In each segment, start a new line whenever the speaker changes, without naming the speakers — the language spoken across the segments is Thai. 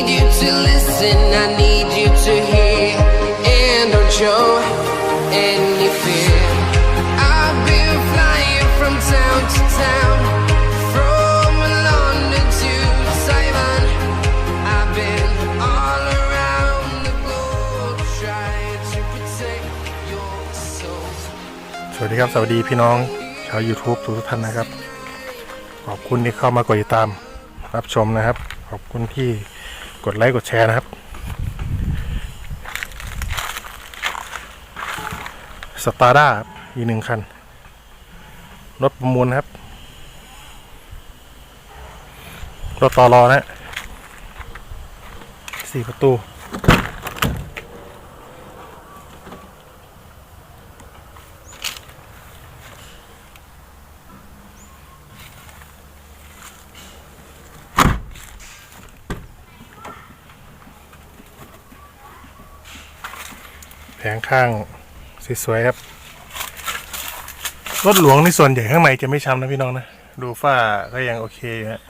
Need you to listen, I need you to hear, and don't show any fear. I've been flying from town to town, from London to Taiwan. I've been all around the globe trying to protect your soul.
สวัสดีครับ สวัสดีพี่น้องชาว YouTube ทุกท่านนะครับ ขอบคุณที่เข้ามากดติดตามรับชมนะครับ ขอบคุณที่ กดไลค์กดแชร์นะครับ สตาร์ด้าอีกหนึ่งคัน รถประมูลนะครับ รถต่อรอนะสี่ประตู แผงข้างสวยๆครับ รถหลวงนี่ส่วนใหญ่ข้างในจะไม่ช้ำนะพี่น้องนะ ดูฝ้าก็ยังโอเคอยู่ฮะ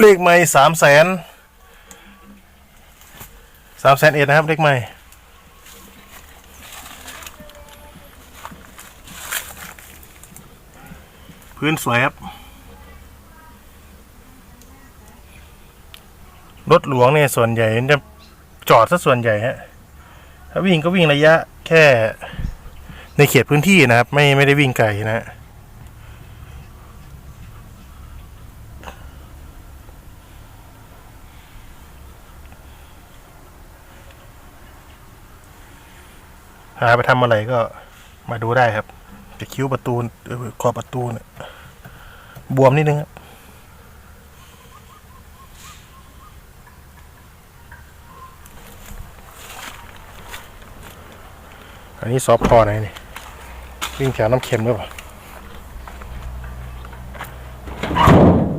เลขไม่สามแสนสามแสนเอ็ดนะครับ เลขไม่พื้นสวยครับ รถหลวงเนี่ยส่วนใหญ่จะจอดซะส่วนใหญ่ฮะถ้าวิ่งก็วิ่งระยะแค่ในเขตพื้นที่นะครับ ไม่ไม่ได้วิ่งไกลนะฮะหาไปทำอะไรก็มาดูได้ครับแต่คิ้วประตูเออขอประตูเนี่ยบวมนิดนึงครับ อันนี้ซอฟพอไหนนี่ วิ่งแถวน้ำเค็มหรือเปล่า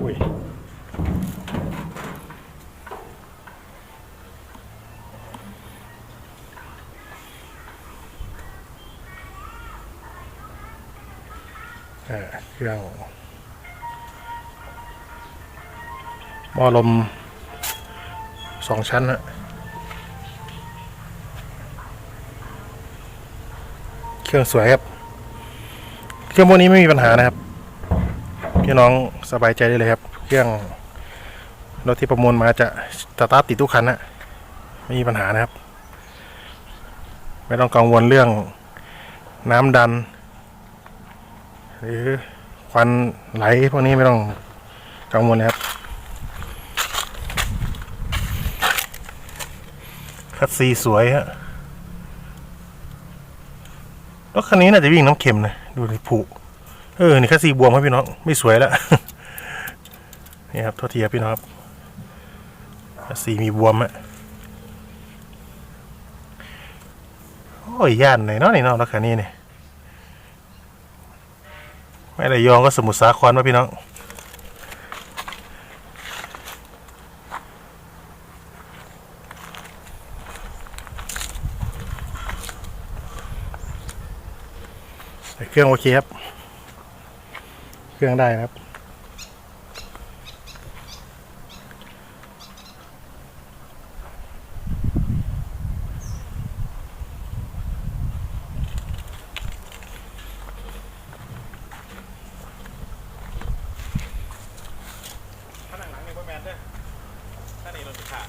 อุ้ยอ่าเครื่องหม้อลมสองชั้นนะ รื่องสวยครับ เครื่องพวกนี้ไม่มีปัญหานะครับ พี่น้องสบายใจได้เลยครับ เครื่องรถที่ประมูลมาจะสตาร์ทติดทุกคันนะไม่มีปัญหานะครับ ไม่ต้องกังวลเรื่องน้ำดัน หรือควันไหลพวกนี้ไม่ต้องกังวลนะครับคัดซีสวยฮะ รถคันนี้น่าจะวิ่งน้ำเค็มนะ ดูนี่ผุเออ นี่คัสีบวมครับพี่น้อง ไม่สวยแล้ว นี่ครับโทษทีครับพี่น้องครับสีมีบวมอะโอ้ยย่านไหนเนาะนี่เนาะรถคันนี้เนี่ยไม่ระยองก็สมุทรสาครวะพี่น้อง เครื่องโอเคครับ เครื่องได้นะครับ
ข้างหลังนี่บ่แม่นเด้อข้างนี้รถขาด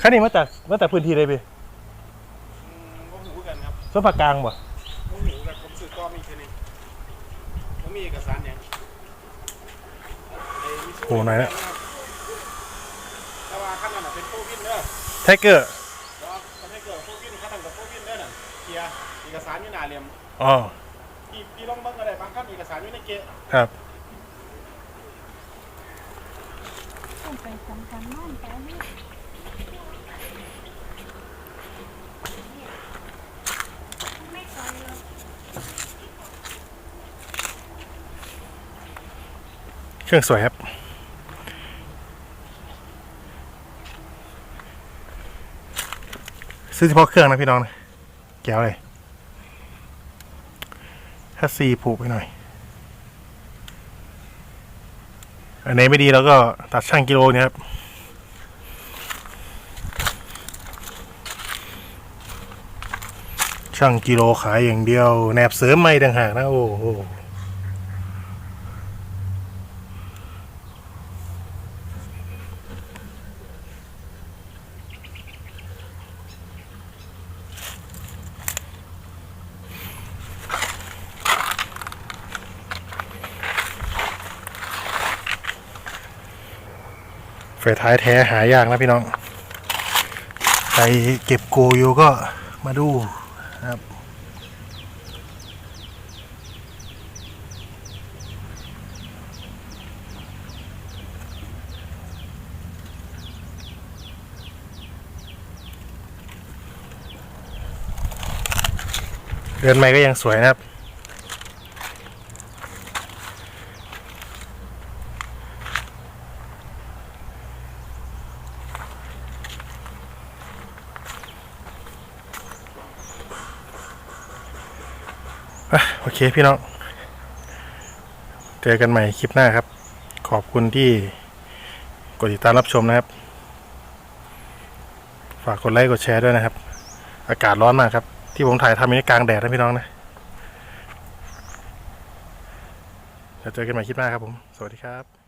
คันนี้มาจากมาจากพื้นที่เลยพี่
อืมบ่หูกันครับ
ส่วนภาคกลางบ่
บ่หูกันผมซื้อต่อมีแค่นี้บ่ มีเอกสารหยังไอ้มิซู
โอ้หน่อยนะ
แต่ว่าคันนั้นน่ะเป็นโฟวินเด้อ
ไทเกอร์
เพราะมันให้เกิดโฟวินคันนั้นกับโฟวินเด้อน่ะเคลียร์เอกสารอยู่หน้าเหลี่ยม
อ๋อ
พี่พี่ลองเบิ่งก็ได้บางคันเอกสารอยู่ในเกะ
ครับ
ต้องไปสำคัญมากแต่ไม่ ไม่ก่อนเลย
เครื่องสวยครับ ซื้อเฉพาะเครื่องนะพี่น้องนะแก้วเลยถ้าซีผูกไปหน่อย อันไหนไม่ดีเราก็ตัดช่างกิโลเนี่ยครับช่างกิโลขายอย่างเดียวแหนบเสริมไม่ต่างหากนะ โอ้โห ไฟท้ายแท้หายากนะพี่น้อง ใครเก็บโกอยู่ก็มาดูนะครับเดินใหม่ก็ยังสวยนะครับ โอเคพี่น้อง เจอกันใหม่คลิปหน้าครับ ขอบคุณที่กดติดตามรับชมนะครับ ฝากกดไลค์กดแชร์ด้วยนะครับ อากาศร้อนมากครับ ที่ผมถ่ายทำอยู่ในกลางแดดนะพี่น้องนะเดี๋ยวเจอกันใหม่คลิปหน้าครับผม สวัสดีครับ